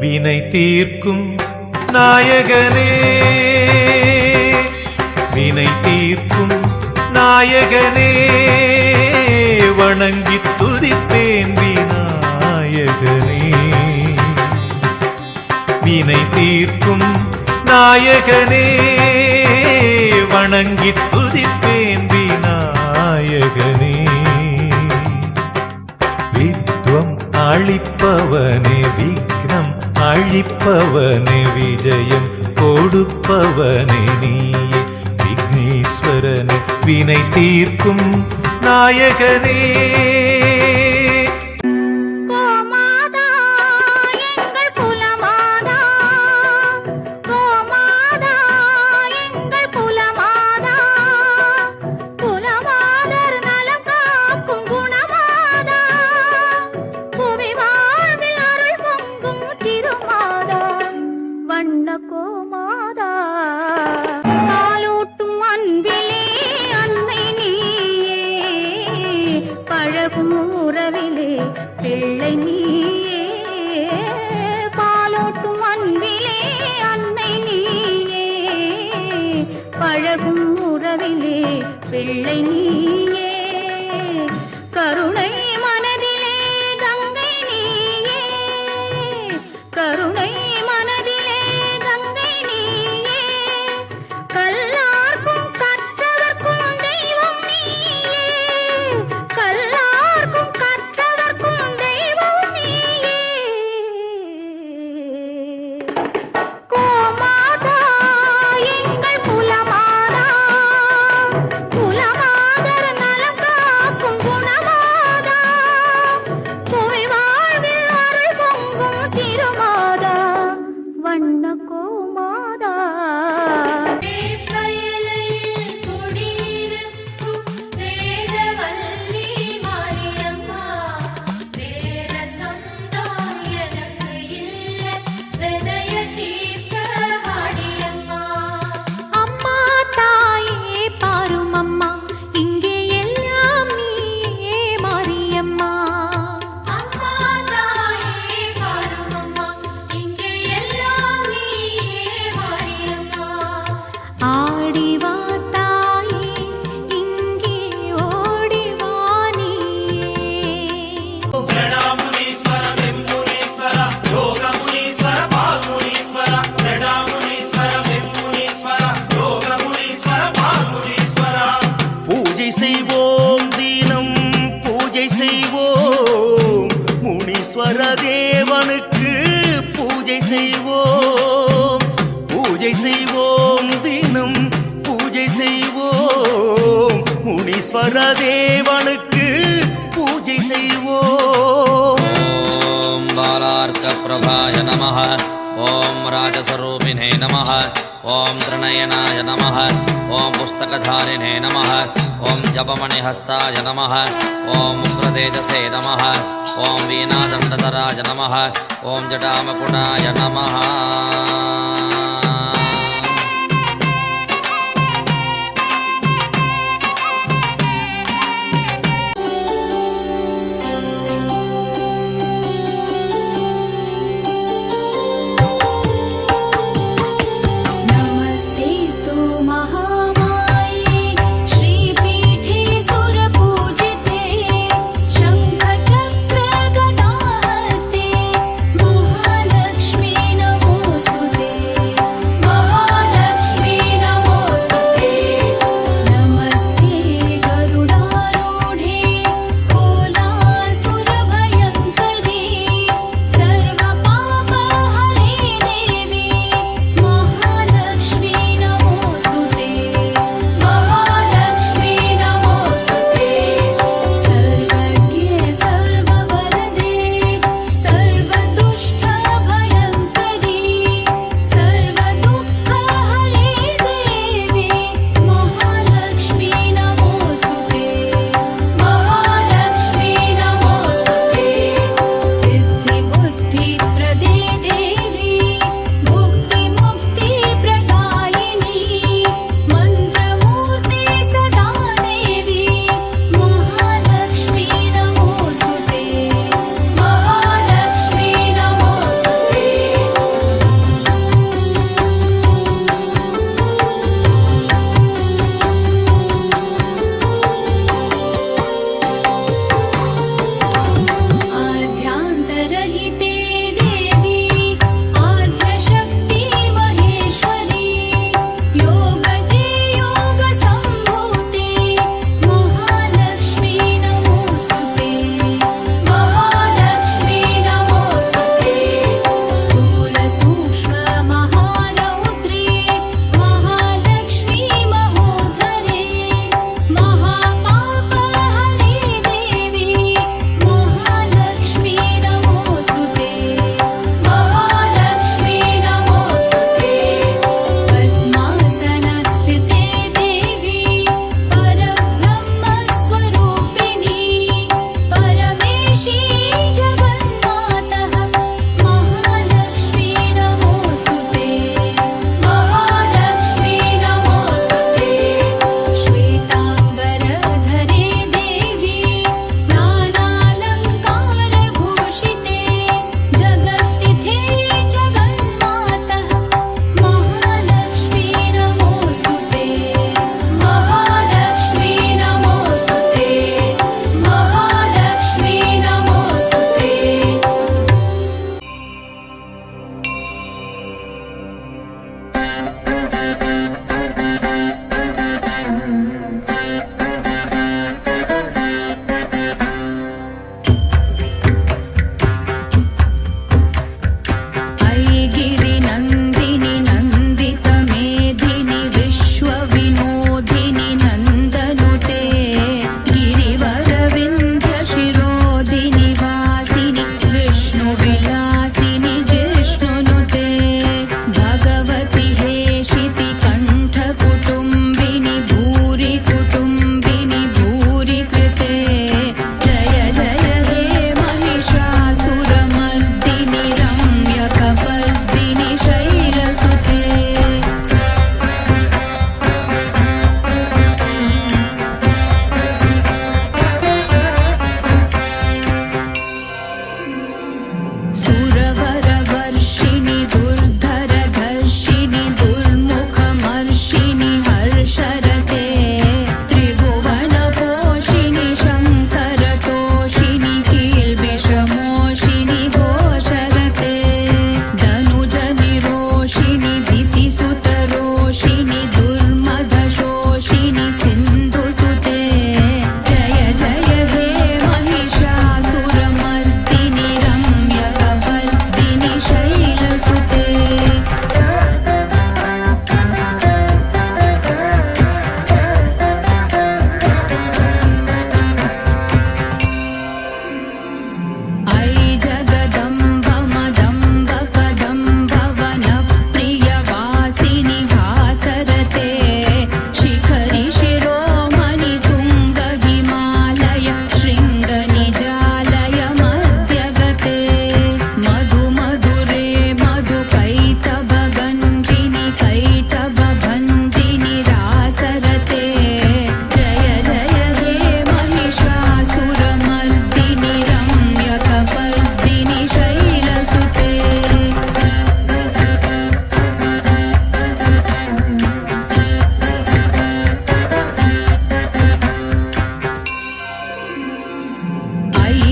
வினை தீர்க்கும் நாயகனே. வினை தீர்க்கும் நாயகனே. வணங்கி துதிப்பேன் விநாயகனே. வினை தீர்க்கும் நாயகனே. வணங்கி துதிப்பேன் விநாயகனே. வித்வம் அழிப்பவனே விக்னம் அழிப்பவனே விஜயம் கொடுப்பவனே நீயே. விக்னேஸ்வரனே வினை தீர்க்கும் நாயகனே. எல்லை நீயே. பாலோட்டும் அன்பிலே அன்னை நீயே. பழகும் உறவிலே பிள்ளை நீயே. கருணை बालार्कप्रभाय नम ओं राजस्वरूपिणे नम ओं त्रिनयनाय नम ओं पुस्तकधारिणे नम ओं जपमणिहस्ताय नम ओं उग्रतेजसे नम ओं वीणादण्डधराय नम ओं जटामकुटाय नमः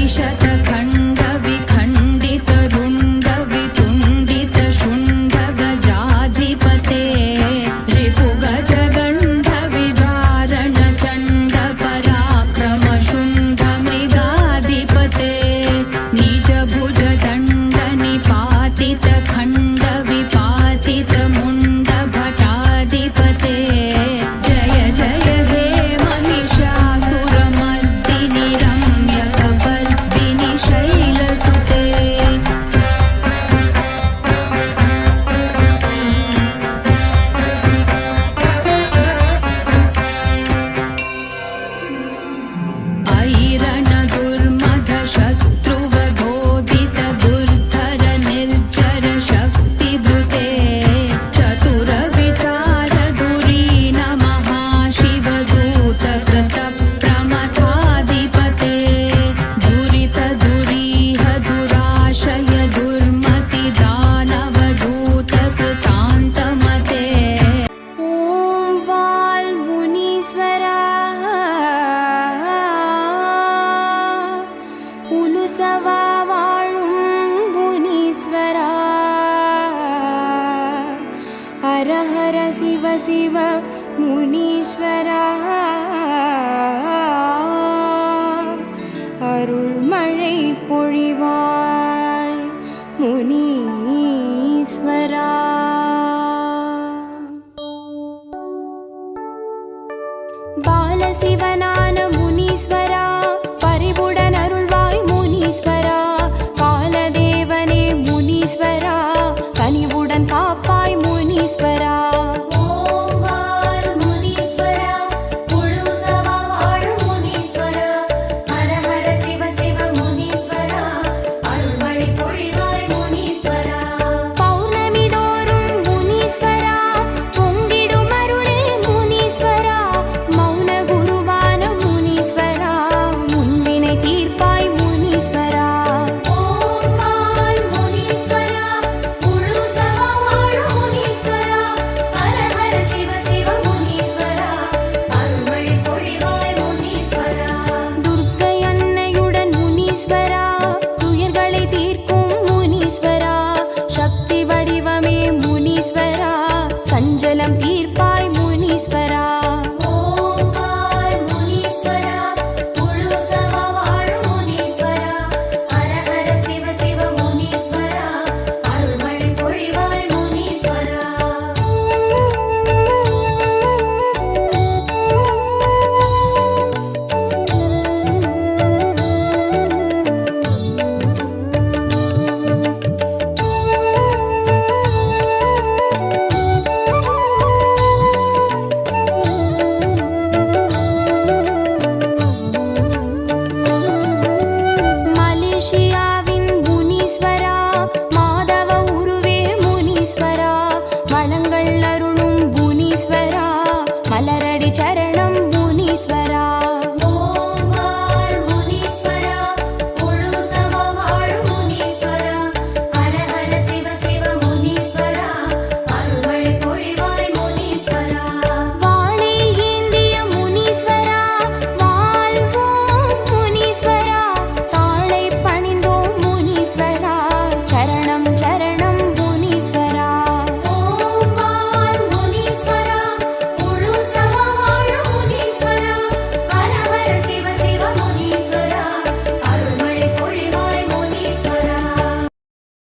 त्रिशतखण्ड शिव मुनीश्वराः